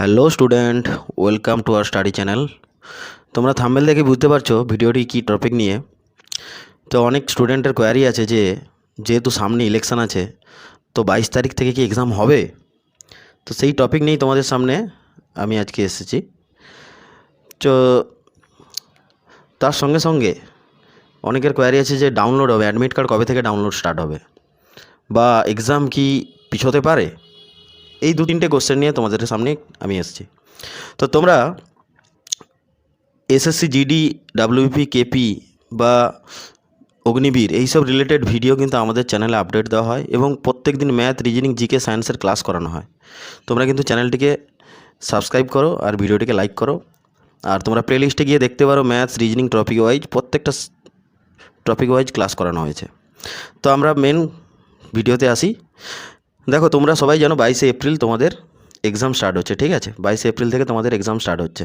Hello student, welcome to our study channel. তোমরা thumbnail দেখে বুঝতে পারছ ভিডিওটি কী টপিক নিয়ে। তো অনেক স্টুডেন্টের কোয়ারি আছে যে, যেহেতু সামনে ইলেকশান আছে, তো বাইশ তারিখ থেকে কি এক্সাম হবে? তো সেই টপিক নিয়েই তোমাদের সামনে আমি আজকে এসেছি। তো তার সঙ্গে সঙ্গে অনেকের কোয়ারি আছে যে ডাউনলোড হবে অ্যাডমিট কার্ড কবে থেকে ডাউনলোড স্টার্ট হবে? বা এক্সাম কি পিছোতে পারে? এই দু তিনটে কোশ্চেন নিয়ে তোমাদের সামনে আমি এসেছি। তো তোমরা এসএসসি জিডি ডাব্লিউপি কেপি বা অগ্নিবীর এইসব রিলেটেড ভিডিও কিন্তু আমাদের চ্যানেলে আপডেট দেওয়া হয় এবং প্রত্যেক দিন ম্যাথ রিজনিং জিকে সায়েন্সের ক্লাস করানো হয়। তোমরা কিন্তু চ্যানেলটিকে সাবস্ক্রাইব করো আর ভিডিওটিকে লাইক করো। আর তোমরা প্লেলিস্টে গিয়ে দেখতে পারো ম্যাথস রিজনিং টপিক ওয়াইজ প্রত্যেকটা টপিক ওয়াইজ ক্লাস করানো হয়েছে। তো আমরা মেন ভিডিওতে আসি। দেখো, তোমরা সবাই জানো বাইশে এপ্রিল তোমাদের এক্সাম স্টার্ট হচ্ছে, ঠিক আছে? বাইশে এপ্রিল থেকে তোমাদের এক্সাম স্টার্ট হচ্ছে।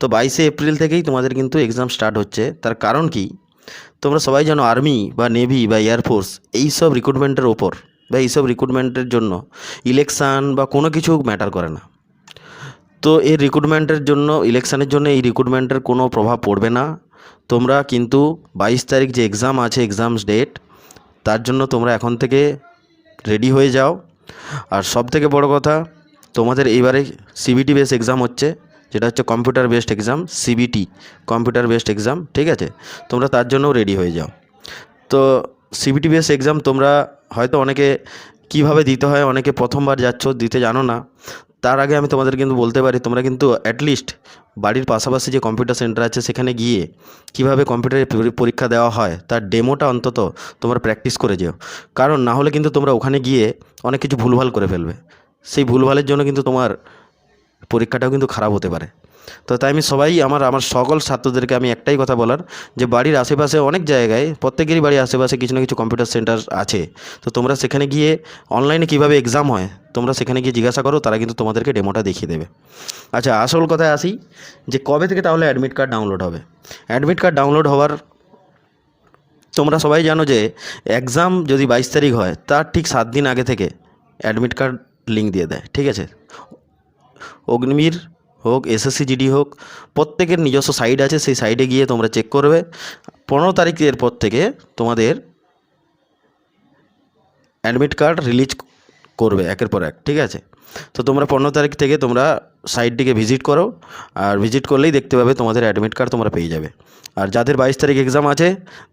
তো বাইশে এপ্রিল থেকেই তোমাদের কিন্তু এক্সাম স্টার্ট হচ্ছে। তার কারণ কি? তোমরা সবাই জানো আর্মি বা নেভি বা এয়ারফোর্স এইসব রিক্রুটমেন্টের ওপর বা এইসব রিক্রুটমেন্টের জন্য ইলেকশান বা কোনো কিছু ম্যাটার করে না। তো এই রিক্রুটমেন্টের জন্য ইলেকশানের জন্য এই রিক্রুটমেন্টের কোনো প্রভাব পড়বে না। তোমরা কিন্তু বাইশ তারিখ যে এক্সাম আছে এক্সামস ডেট তার জন্য তোমরা এখন থেকে রেডি হয়ে যাও। আর সব থেকে বড় কথা, তোমাদের এইবারে সিবিটি বেস এক্সাম হচ্ছে, যেটা হচ্ছে computer based exam CBT computer based exam ঠিক আছে? তোমরা তার জন্যও রেডি হয়ে যাও। তো সিবিটি বেস এক্সাম তোমরা হয়তো অনেকে কীভাবে দিতে হয়, অনেকে প্রথমবার যাচ্ছ, দিতে জানো না। তার আগে আমি তোমাদের কিন্তু বলতে পারি, তোমরা কিন্তু অ্যাটলিস্ট বাড়ির পাশাপাশি যে কম্পিউটার সেন্টার আছে সেখানে গিয়ে কীভাবে কম্পিউটারে পরীক্ষা দেওয়া হয়, তার ডেমোটা অন্তত তোমরা প্র্যাকটিস করে যেও। কারণ না হলে কিন্তু তোমরা ওখানে গিয়ে অনেক কিছু ভুলভাল করে ফেলবে। সেই ভুলভালের জন্য কিন্তু তোমার পরীক্ষাটাও কিন্তু খারাপ হতে পারে। তো তাই আমি সবাই আমার আমার সকল ছাত্রদেরকে আমি একটাই কথা বলার যে বাড়ির আশেপাশে অনেক জায়গায়, প্রত্যেকেরই বাড়ির আশেপাশে কিছু না কিছু কম্পিউটার সেন্টার আছে। তো তোমরা সেখানে গিয়ে অনলাইনে কীভাবে এক্সাম হয়, তোমরা সেখানে গিয়ে জিজ্ঞাসা করো, তারা কিন্তু তোমাদেরকে ডেমোটা দেখিয়ে দেবে। আচ্ছা আসল কথায় আসি যে কবে থেকে তাহলে অ্যাডমিট কার্ড ডাউনলোড হবে? অ্যাডমিট কার্ড ডাউনলোড হওয়ার তোমরা সবাই জানো যে এক্সাম যদি বাইশ তারিখ হয়, তার ঠিক সাত দিন আগে থেকে অ্যাডমিট কার্ড লিঙ্ক দিয়ে দেয়, ঠিক আছে? অগ্নিবীর হোক এসএসসি জিডি হোক, প্রত্যেকের নিজস্ব সাইট আছে, সেই সাইটে গিয়ে তোমরা চেক করবে। পনেরো তারিখের পর থেকে তোমাদের অ্যাডমিট কার্ড রিলিজ করবে একের পর এক, ঠিক আছে? তো তোমরা পনেরো তারিখ থেকে তোমরা সাইটটিকে ভিজিট করো, আর ভিজিট করলেই দেখতে পাবে তোমাদের অ্যাডমিট কার্ড তোমরা পেয়ে যাবে। আর যাদের বাইশ তারিখ এক্সাম আছে,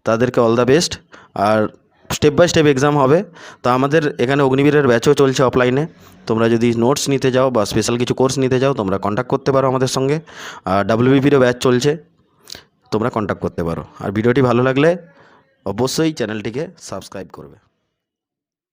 তাদেরকে অল দ্য বেস্ট আর স্টেপ বাই স্টেপ এক্সাম হবে। তো আমাদের এখানে অগ্নিবীরের ব্যাচও চলছে অফলাইনে তোমরা যদি নোটস নিতে যাও বা স্পেশাল কিছু কোর্স নিতে যাও, তোমরা কন্ট্যাক্ট করতে পারো আমাদের সঙ্গে। আর ডাব্লিউবিপিরও ব্যাচ চলছে, তোমরা কন্ট্যাক্ট করতে পারো। আর ভিডিওটি ভালো লাগলে অবশ্যই চ্যানেলটিকে সাবস্ক্রাইব করবে।